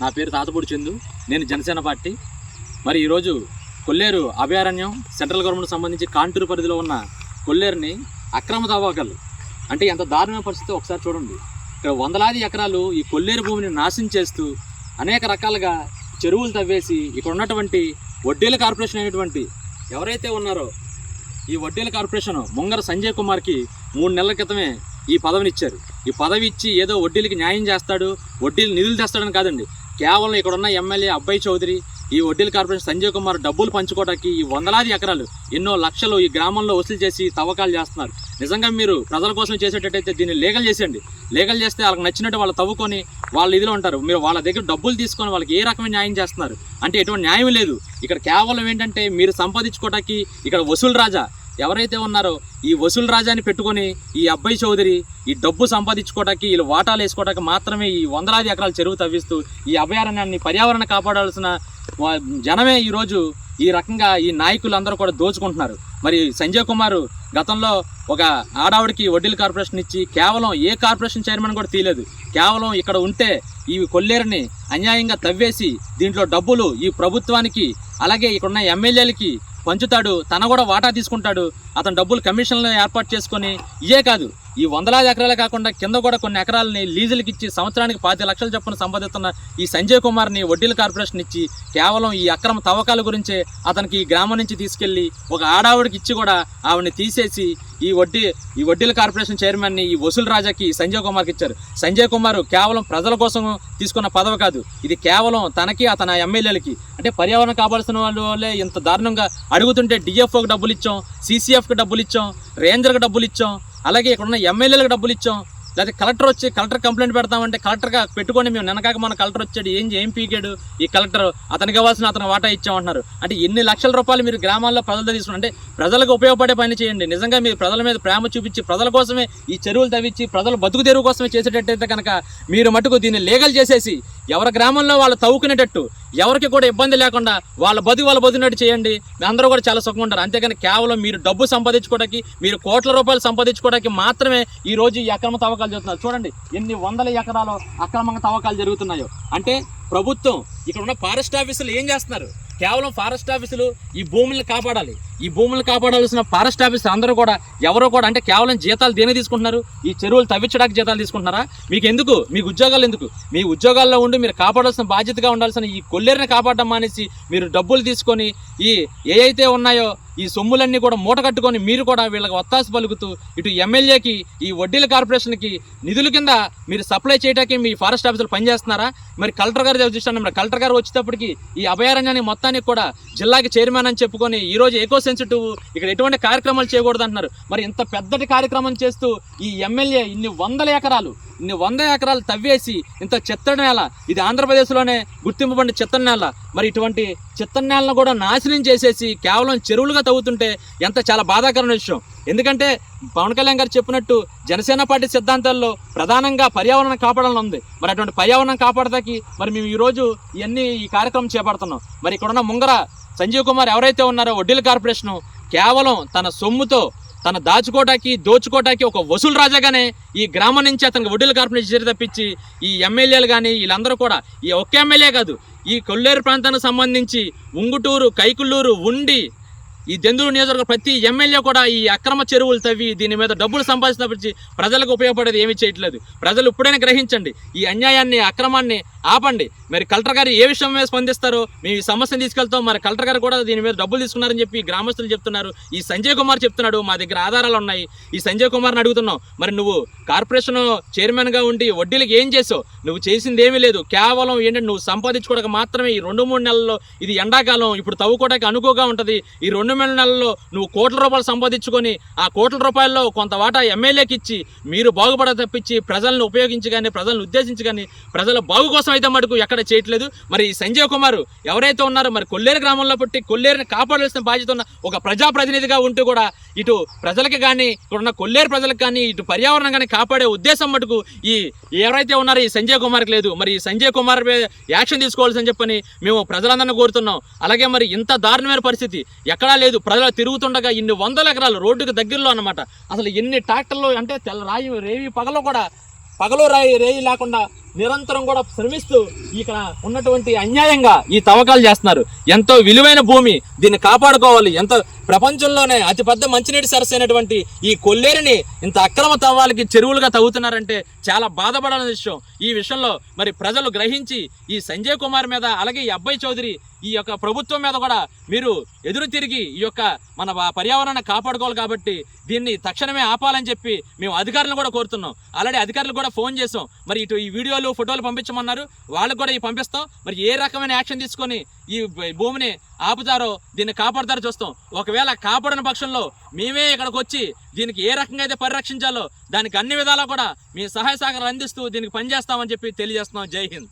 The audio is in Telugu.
నా పేరు తాతపూడి చందు. నేను జనసేన పార్టీ. మరి ఈరోజు కొల్లేరు అభయారణ్యం సెంట్రల్ గవర్నమెంట్ సంబంధించి కాంటూరు పరిధిలో ఉన్న కొల్లేరుని అక్రమ తవ్వకాలు అంటే ఎంత దారుణమైన పరిస్థితి ఒకసారి చూడండి. ఇక్కడ వందలాది ఎకరాలు ఈ కొల్లేరు భూమిని నాశనం చేస్తూ అనేక రకాలుగా చెరువులు తవ్వేసి ఇక్కడ ఉన్నటువంటి వడ్డీల కార్పొరేషన్ అయినటువంటి ఎవరైతే ఉన్నారో ఈ వడ్డీల కార్పొరేషన్ ముంగర సంజయ్ కుమార్కి మూడు నెలల క్రితమే ఈ పదవిని ఇచ్చారు. ఈ పదవి ఇచ్చి ఏదో వడ్డీలకి న్యాయం చేస్తాడు వడ్డీలు నిధులు తెస్తాడని కాదండి. కేవలం ఇక్కడ ఉన్న ఎమ్మెల్యే అబ్బాయి చౌదరి ఈ వడ్డీల కార్పొరేషన్ సంజయ్ కుమార్ డబ్బులు పంచుకోవడానికి ఈ వందలాది ఎకరాలు ఎన్నో లక్షలు ఈ గ్రామంలో వసూలు చేసి తవ్వకాలు చేస్తున్నారు. నిజంగా మీరు ప్రజల కోసం చేసేటట్టయితే దీన్ని లీగల్ చేసేయండి. లీగల్ చేస్తే వాళ్ళకి నచ్చినట్టు వాళ్ళు తవ్వుకొని వాళ్ళ ఇదిలో ఉంటారు. మీరు వాళ్ళ దగ్గర డబ్బులు తీసుకొని వాళ్ళకి ఏ రకమైన న్యాయం చేస్తున్నారు? అంటే ఎటువంటి న్యాయం లేదు. ఇక్కడ కేవలం ఏంటంటే మీరు సంపాదించుకోవడానికి ఇక్కడ వసూలు రాజా. ఎవరైతే ఉన్నారో ఈ వసూలు రాజాని పెట్టుకొని ఈ అబ్బాయి చౌదరి ఈ డబ్బు సంపాదించుకోవడానికి వీళ్ళు వాటాలు వేసుకోవడానికి మాత్రమే ఈ వందలాది ఎకరాల చెరువు తవ్విస్తూ ఈ అభయారణ్యాన్ని పర్యావరణ కాపాడాల్సిన జనమే ఈరోజు ఈ రకంగా ఈ నాయకులు అందరూ కూడా దోచుకుంటున్నారు. మరి సంజయ్ కుమార్ గతంలో ఒక ఆడావిడికి వడ్డీల కార్పొరేషన్ ఇచ్చి కేవలం ఏ కార్పొరేషన్ చైర్మన్ కూడా తీయలేదు. కేవలం ఇక్కడ ఉంటే ఈ కొల్లేరుని అన్యాయంగా తవ్వేసి దీంట్లో డబ్బులు ఈ ప్రభుత్వానికి అలాగే ఇక్కడ ఉన్న ఎమ్మెల్యేలకి పంచుతాడు తన కూడా వాటా తీసుకుంటాడు అతను డబ్బులు కమిషన్లు ఏర్పాటు చేసుకొని ఇయే కాదు. ఈ వందలాది ఎకరాలే కాకుండా కింద కూడా కొన్ని ఎకరాలని లీజులకి ఇచ్చి సంవత్సరానికి పాతి లక్షల చొప్పున సంపాదిస్తున్న ఈ సంజయ్ కుమార్ని వడ్డీల కార్పొరేషన్ ఇచ్చి కేవలం ఈ అక్రమ తవ్వకాల గురించే అతనికి ఈ గ్రామం నుంచి తీసుకెళ్ళి ఒక ఆడావిడికి ఇచ్చి కూడా ఆవిడని తీసేసి ఈ వడ్డీ ఈ వడ్డీల కార్పొరేషన్ చైర్మన్ని ఈ వసూలు రాజాకి సంజయ్ కుమార్కి ఇచ్చారు. సంజయ్ కుమార్ కేవలం ప్రజల కోసం తీసుకున్న పదవి కాదు. ఇది కేవలం తనకి అతని ఎమ్మెల్యేలకి. అంటే పర్యావరణం కావాల్సిన వాళ్ళే ఇంత దారుణంగా అడుగుతుంటే డిఎఫ్ఓకి డబ్బులు ఇచ్చాం సీసీఎఫ్కి డబ్బులు ఇచ్చాం రేంజర్కి డబ్బులు ఇచ్చాం అలాగే ఇక్కడ ఉన్న ఎమ్మెల్యేలకు డబ్బులు ఇచ్చాం. లేదా కలెక్టర్ వచ్చి కలెక్టర్ కంప్లైంట్ పెడతామంటే కలెక్టర్గా పెట్టుకొని మేము వెనకాక మన కలెక్టర్ వచ్చాడు ఏం ఏం పీకాడు ఈ కలెక్టర్? అతనికి కావాల్సిన అతను వాటా ఇచ్చామంటున్నారు. అంటే ఎన్ని లక్షల రూపాయలు మీరు గ్రామాల్లో ప్రజలు తీసుకున్నారు అంటే ప్రజలకు ఉపయోగపడే పని చేయండి. నిజంగా మీరు ప్రజల మీద ప్రేమ చూపించి ప్రజల కోసమే ఈ చెరువులు తవ్వించి ప్రజలు బతుకు తెరువు కోసమే చేసేటట్టయితే కనుక మీరు మటుకు దీన్ని లీగల్ చేసేసి ఎవరి గ్రామంలో వాళ్ళు తవ్వుకునేటట్టు ఎవరికి కూడా ఇబ్బంది లేకుండా వాళ్ళ బది వాళ్ళ బతుకున్నట్టు చేయండి. మీ అందరూ కూడా చాలా సుఖంగా ఉంటారు. అంతేగాని కేవలం మీరు డబ్బు సంపాదించుకోవడానికి మీరు కోట్ల రూపాయలు సంపాదించుకోవడానికి మాత్రమే ఈ రోజు ఈ అక్రమ తవ్వకాలు జరుగుతున్నారు చూడండి ఎన్ని వందల ఎకరాలు అక్రమంగా తవ్వకాలు జరుగుతున్నాయో. అంటే ప్రభుత్వం ఇక్కడ ఉన్న ఫారెస్ట్ ఆఫీసులు ఏం చేస్తున్నారు? కేవలం ఫారెస్ట్ ఆఫీసులు ఈ భూములను కాపాడాలి. ఈ భూములు కాపాడాల్సిన ఫారెస్ట్ ఆఫీసర్ అందరూ కూడా ఎవరో కూడా అంటే కేవలం జీతాలు దేని తీసుకుంటున్నారు? ఈ చెరువులు తవ్వించడానికి జీతాలు తీసుకుంటున్నారా? మీకు ఎందుకు? మీకు ఉద్యోగాలు ఎందుకు? మీ ఉద్యోగాల్లో ఉండి మీరు కాపాడాల్సిన బాధ్యతగా ఉండాల్సిన ఈ కొల్లేరుని కాపాడడం మానేసి మీరు డబ్బులు తీసుకొని ఈ ఏవైతే ఉన్నాయో ఈ సొమ్ములన్నీ కూడా మూట కట్టుకొని మీరు కూడా వీళ్ళకి ఒత్తాసు పలుకుతూ ఇటు ఎమ్మెల్యేకి ఈ వడ్డీల కార్పొరేషన్కి నిధుల కింద మీరు సప్లై చేయడానికి మీ ఫారెస్ట్ ఆఫీసులు పనిచేస్తున్నారా? మరి కలెక్టర్ గారు చూస్తాను మరి కలెక్టర్ గారు వచ్చేటప్పటికి ఈ అభయారణ్యాన్ని మొత్తానికి కూడా జిల్లాకి చైర్మన్ అని చెప్పుకొని ఈరోజు రోజు ఎకో సెన్సిటివ్ ఇక్కడ ఎటువంటి కార్యక్రమాలు చేయకూడదు అంటున్నారు. మరి ఇంత పెద్దటి కార్యక్రమం చేస్తూ ఈ ఎమ్మెల్యే ఇన్ని వందల ఎకరాలు ఇన్ని వంద ఎకరాలు తవ్వేసి ఇంత చిత్తడి నేల ఇది ఆంధ్రప్రదేశ్లోనే గుర్తింపబడిన చిత్తడి నేల మరి ఇటువంటి చిత్తడి నేలను కూడా నాశనం చేసేసి కేవలం చెరువులుగా తవ్వుతుంటే ఎంత చాలా బాధాకరమైన విషయం. ఎందుకంటే పవన్ కళ్యాణ్ గారు చెప్పినట్టు జనసేన పార్టీ సిద్ధాంతాల్లో ప్రధానంగా పర్యావరణం కాపాడాలని ఉంది. మరి అటువంటి పర్యావరణం కాపాడడానికి మరి మేము ఈరోజు ఇవన్నీ ఈ కార్యక్రమం చేపడుతున్నాం. మరి ఇక్కడ ఉన్న ముంగర సంజీవ్ కుమార్ ఎవరైతే ఉన్నారో వడ్డీల కార్పొరేషన్ కేవలం తన సొమ్ముతో తన దాచుకోవటానికి దోచుకోవటానికి ఒక వసూలు రాజాగానే ఈ గ్రామం నుంచి అతనికి వడ్డీల కార్పొరేషన్ చేరి తప్పించి ఈ ఎమ్మెల్యేలు కానీ వీళ్ళందరూ కూడా ఈ ఒక్క ఎమ్మెల్యే కాదు ఈ కొల్లేరు ప్రాంతానికి సంబంధించి ఉంగుటూరు కైకుల్లూరు ఉండి ఈ దెందులు నియోజకవర్గ ప్రతి ఎమ్మెల్యే కూడా ఈ అక్రమ చెరువులు తవ్వి దీని మీద డబ్బులు సంపాదించినప్పటి ప్రజలకు ఉపయోగపడేది ఏమీ చేయట్లేదు. ప్రజలు ఇప్పుడైనా గ్రహించండి ఈ అన్యాయాన్ని అక్రమాన్ని ఆపండి. మరి కలెక్టర్ గారు ఏ విషయం మీద స్పందిస్తారో? మేము ఈ సమస్యను తీసుకెళ్తాం. మరి కలెక్టర్ గారు కూడా దీని మీద డబ్బులు తీసుకున్నారని చెప్పి గ్రామస్తులు చెప్తున్నారు. ఈ సంజయ్ కుమార్ చెప్తున్నాడు మా దగ్గర ఆధారాలు ఉన్నాయి. ఈ సంజయ్ కుమార్ని అడుగుతున్నాం. మరి నువ్వు కార్పొరేషన్ చైర్మన్గా ఉండి వడ్డీలకు ఏం చేసావు? నువ్వు చేసింది ఏమీ లేదు. కేవలం ఏంటంటే నువ్వు సంపాదించుకోవడానికి మాత్రమే ఈ రెండు మూడు నెలల్లో ఇది ఎండాకాలం ఇప్పుడు తవ్వుకోవడానికి అనుకోగా ఉంటుంది. ఈ రెండు మూడు నెలల్లో నువ్వు కోట్ల రూపాయలు సంపాదించుకొని ఆ కోట్ల రూపాయల్లో కొంత వాటా ఎమ్మెల్యేకి ఇచ్చి మీరు బాగుపడ తప్పించి ప్రజలను ఉపయోగించి కానీ ప్రజలను ఉద్దేశించి కానీ ప్రజల బాగు కోసం అయితే మటుకు ఎక్కడ చేయట్లేదు. మరి సంజయ్ కుమార్ ఎవరైతే ఉన్నారో మరి కొల్లేరు గ్రామంలో పుట్టి కొల్లేరుని కాపాడాల్సిన బాధ్యత ఉన్న ఒక ప్రజాప్రతినిధిగా ఉంటూ కూడా ఇటు ప్రజలకి కానీ ఇక్కడ ఉన్న కొల్లేరు ప్రజలకు కానీ ఇటు పర్యావరణం కానీ కాపాడే ఉద్దేశం మటుకు ఈ ఎవరైతే ఉన్నారో ఈ సంజయ్ కుమార్కి లేదు. మరి ఈ సంజయ్ కుమార్ యాక్షన్ యాక్షన్ తీసుకోవాల్సిందని చెప్పని మేము ప్రజలందరినీ కోరుతున్నాం. అలాగే మరి ఇంత దారుణమైన పరిస్థితి ఎక్కడా లేదు. ప్రజలు తిరుగుతుండగా ఇన్ని వందల ఎకరాలు రోడ్డుకి దగ్గరలో అనమాట అసలు ఎన్ని ట్రాక్టర్లు అంటే తెల్ల రాయి రేవి పగలో కూడా పగలు రాయి రేయి లేకుండా నిరంతరం కూడా శ్రమిస్తూ ఇక్కడ ఉన్నటువంటి అన్యాయంగా ఈ తవ్వకాలు చేస్తున్నారు. ఎంతో విలువైన భూమి దీన్ని కాపాడుకోవాలి. ఎంతో ప్రపంచంలోనే అతిపెద్ద మంచినీటి సరస్సు అయినటువంటి ఈ కొల్లేరుని ఇంత అక్రమ తవ్వాలకి చెరువులుగా తవ్వుతున్నారంటే చాలా బాధపడాలని విషయం. ఈ విషయంలో మరి ప్రజలు గ్రహించి ఈ సంజయ్ కుమార్ మీద అలాగే ఈ అబ్బాయి చౌదరి ఈ యొక్క ప్రభుత్వం మీద కూడా మీరు ఎదురు తిరిగి ఈ యొక్క మన పర్యావరణాన్ని కాపాడుకోవాలి కాబట్టి దీన్ని తక్షణమే ఆపాలని చెప్పి మేము అధికారులను కూడా కోరుతున్నాం. ఆల్రెడీ అధికారులు కూడా ఫోన్ చేసాం మరి ఇటు ఈ వీడియోలు ఫోటోలు పంపించమన్నారు. వాళ్ళకు కూడా ఇవి పంపిస్తాం. మరి ఏ రకమైన యాక్షన్ తీసుకొని ఈ భూమిని ఆపుతారో దీన్ని కాపాడతారో చూస్తాం. ఒకవేళ కాపాడని పక్షంలో మేమే ఇక్కడికి వచ్చి దీనికి ఏ రకంగా అయితే పరిరక్షించాలో దానికి అన్ని విధాలా కూడా మీ సహాయ సహకారాలు అందిస్తూ దీనికి పనిచేస్తామని చెప్పి తెలియజేస్తున్నాం. జై హింద్.